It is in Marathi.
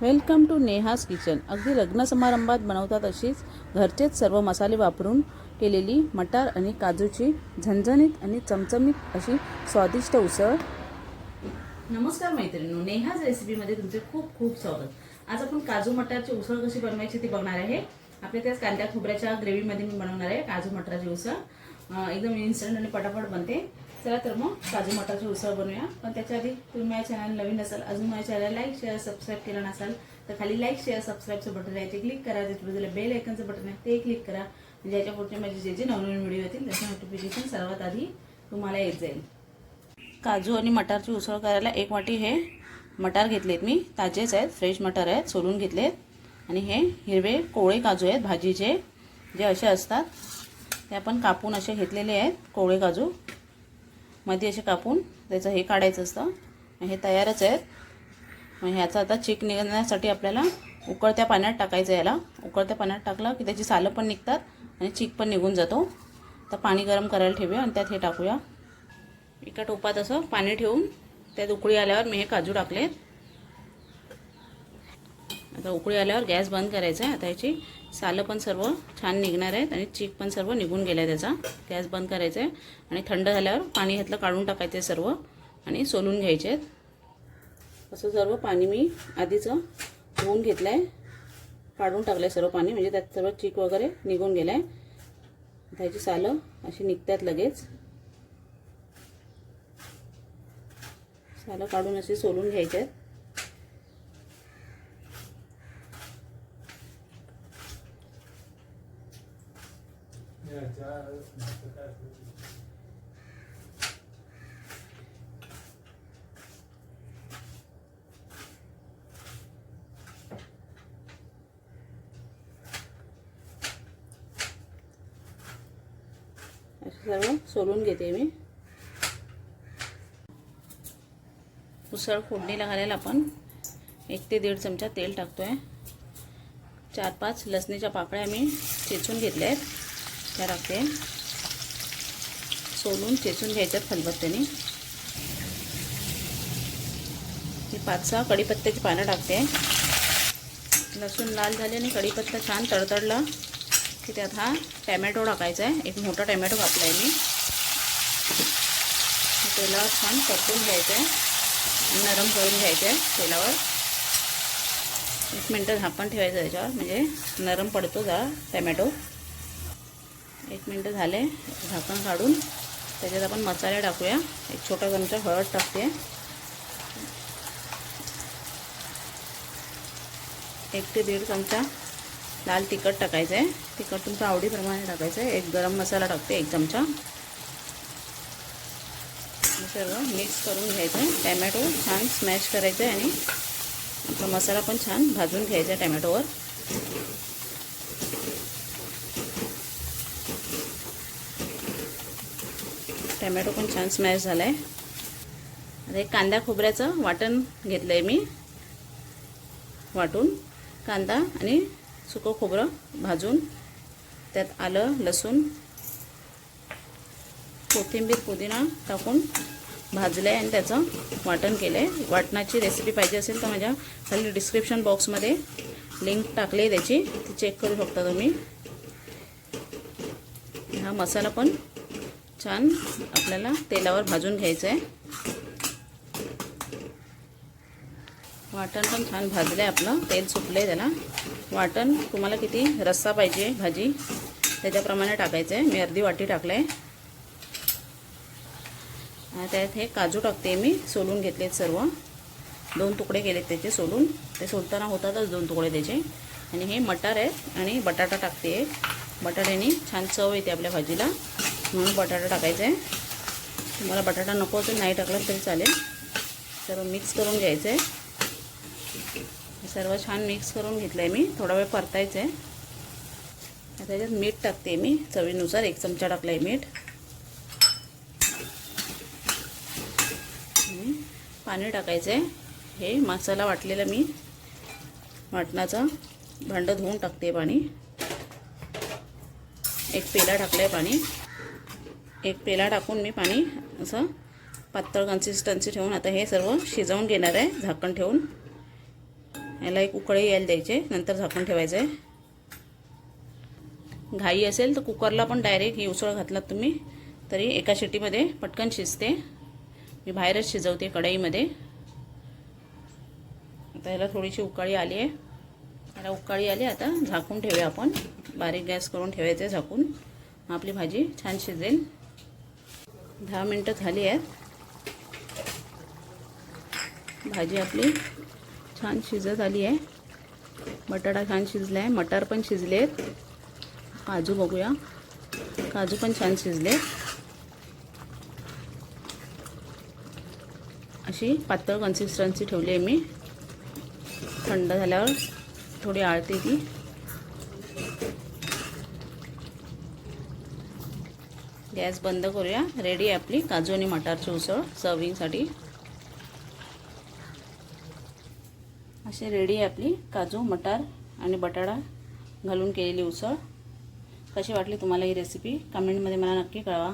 Welcome to Neha's kitchen. अगदी लग्न समारंभात बनवतात अशीच घरचेच सर्व मसाले वापरून केलेली मटार आणि काजूची झणझणीत आणि चमचमीत अशी स्वादिष्ट उसळ. नमस्कार मैत्रिणी नेहाज रेसिपीमध्ये तुमचे खूप खूप स्वागत. आज आपण काजू मटारची उसळ कशी बनवायची ती बघणार आहे. आपल्या त्याच कांद्या खोबऱ्याच्या ग्रेव्हीमध्ये मी बनवणार आहे काजू मटाराची उसळ. एकदम इन्स्टंट आणि पटापट बनते. चला तर मग काजू मटारची उसळ बनवूया. पण त्याच्या आधी तुम्ही माझ्या चॅनल नवीन असाल अजून माझ्या चॅनल लाईक शेअर सबस्क्राईब केलं नसाल तर खाली लाईक शेअर सबस्क्राईबचं बटन आहे. ते क्लिक करा. त्याच्या बाजूला बेल आयकनचं बटन आहे. ते क्लिक करा. म्हणजे याच्या पुढचे माझे जे जे नवनवीन व्हिडिओ येतील त्याचं नोटिफिकेशन सर्वात आधी तुम्हाला येत जाईल. काजू आणि मटारची उसळ करायला एक वाटी हे मटार घेतलेत मी. ताजेच आहेत फ्रेश मटार आहेत सोलून घेतलेत. आणि हे हिरवे कोवळे काजू आहेत भाजीचे. जे असे असतात ते आपण कापून असे घेतलेले आहेत कोवळे काजू. मध्ये असे कापून त्याचं हे काढायचं असतं. हे तयारच आहेत. मग ह्याचा आता चीक निघण्यासाठी आपल्याला उकळत्या पाण्यात टाकायचं याला. उकळत्या पाण्यात टाकलं की त्याची सालं पण निघतात आणि चीक पण निघून जातो. तर पाणी गरम करायला ठेवूया आणि त्यात हे टाकूया. एका टोपात असं पाणी ठेवून त्यात उकळी आल्यावर मी हे काजू टाकलेत. आता उकळी आल्यावर गॅस बंद करायचा आहे. आता याची सालं पण सर्व छान निघणार आहेत आणि चीक पण सर्व निघून गेला आहे त्याचा. गॅस बंद करायचा आहे. आणि थंड झाल्यावर पाणी ह्यातलं काढून टाकायचं आहे सर्व आणि सोलून घ्यायचे आहेत. असं सर्व पाणी मी आधीचं धुवून घेतलं आहे काढून टाकलं आहे सर्व पाणी. म्हणजे त्यात सर्व चीक वगैरे निघून गेलं आहे त्याची सालं अशी निघतात लगेच. सालं काढून अशी सोलून घ्यायचे आहेत. सर्व सोलून घेते मी. उसळ फोडणीला घालायला आपण. एक ते दीड चमचा तेल टाकतो आहे चार पाच लसणीच्या पाकळ्या मी चेचून घेतल्या आहेत त्या टाकते सोलून चेचून घ्यायच्यात खलबत्त्याने. मी पाच सहा कढीपत्त्याची पानं टाकते. लसूण लाल झाले आणि कढीपत्ता छान तडतडला की त्यात हा टॅमॅटो टाकायचा आहे. एक मोठा टॅमॅटो कापला आहे मी. तेलावर छान परतून घ्यायचं आहे नरम करून घ्यायचं आहे तेलावर. एक मिनटं झाकण ठेवायचं त्याच्यावर म्हणजे नरम पडतो जा टॅमॅटो. एक मिनटं झाले झाकण काढून. त्याच्यात आपण मसाले टाकूया. एक छोटा चमचा हळद टाकते. एक ते दीड चमचा लाल तिखट टाकायचं आहे तिखट तुमच्या आवडीप्रमाणे टाकायचं आहे एक गरम मसाला टाकते एक चमचा. सर्व मिक्स करून घ्यायचं आहे टॅमॅटो छान स्मॅश करायचं आहे आणि आपला मसाला पण छान भाजून घ्यायचा आहे टॅमॅटोवर. टॅमॅटो पण छान स्मॅश झाला आहे आता एक कांदा खोबऱ्याचं वाटण घेतलं आहे मी. वाटून कांदा आणि सुकं खोबरं भाजून त्यात आलं लसूण कोथिंबीर पुदिना टाकून भाजलं आहे आणि त्याचं वाटण केलं आहे वाटणाची रेसिपी पाहिजे असेल तर माझ्या खाली डिस्क्रिप्शन बॉक्समध्ये लिंक टाकली आहे त्याची. ती चेक करू शकता तुम्ही. हा मसाला पण छान आपल्याला तेलावर भाजून घ्यायचं आहे. वाटण पण छान भाजलं आहे आपलं तेल सुटलं आहे त्याला. वाटण तुम्हाला किती रस्सा पाहिजे भाजी त्याच्याप्रमाणे टाकायचं आहे मी अर्धी वाटी टाकलं आहे त्यात हे काजू टाकते मी सोलून घेतले सर्व. दोन तुकडे केलेत त्याचे सोलून. ते सोलताना होतातच दोन तुकडे त्याचे. आणि हे मटार आहेत आणि बटाटा टाकते बटाट्याने छान चव येते आपल्या भाजीला. म्हणून बटाटा टाकायचा. आहे तुम्हाला बटाटा नको तर नाही टाकला तरी चालेल. सर्व मिक्स करून घ्यायचं. आहे सर्व छान मिक्स करून घेतलं आहे मी. थोडा वेळ परतायचं. आहे त्याच्यात मीठ टाकते मी. चवीनुसार एक चमचा टाकला आहे मीठ पाणी टाकायचं. आहे हे मसाला वाटलेला मी. वाटणाचं भांडं धुवून टाकते पाणी. एक पेला टाकलं आहे पाणी. एक पेला टाकून मी पाणी असं पातळ कन्सिस्टन्सी ठेवून आता हे सर्व शिजवून घेणार आहे झाकण ठेवून. याला एक उकळी यायला द्यायचे नंतर झाकून ठेवायचं आहे. घाई असेल तर कुकरला पण डायरेक्ट ही उसळ घातलात तुम्ही तरी एका शिटीमध्ये पटकन शिजते. मी बाहेरच शिजवते कढईमध्ये. आता ह्याला थोडीशी उकाळी आली आहे. ह्याला उकाळी आली आता झाकून ठेवूया आपण. बारीक गॅस करून ठेवायचं आहे झाकून. मग आपली भाजी छान शिजेल. दहा मिनटं झाली आहेत. भाजी आपली छान शिजत आली आहे. बटाटा छान शिजला आहे. मटार पण शिजले आहेत. काजू बघूया. काजू पण छान शिजले अशी पातळ कन्सिस्टन्सी ठेवली आहे मी. थंड झाल्यावर थोडी आळते ती. गॅस बंद करूया. रेडी आहे आपली काजू आणि मटारची उसळ सर्विंगसाठी. अशी रेडी आहे आपली काजू मटार आणि बटाटा घालून केलेली उसळ. कशी वाटली तुम्हाला ही रेसिपी कमेंटमध्ये मला नक्की कळवा.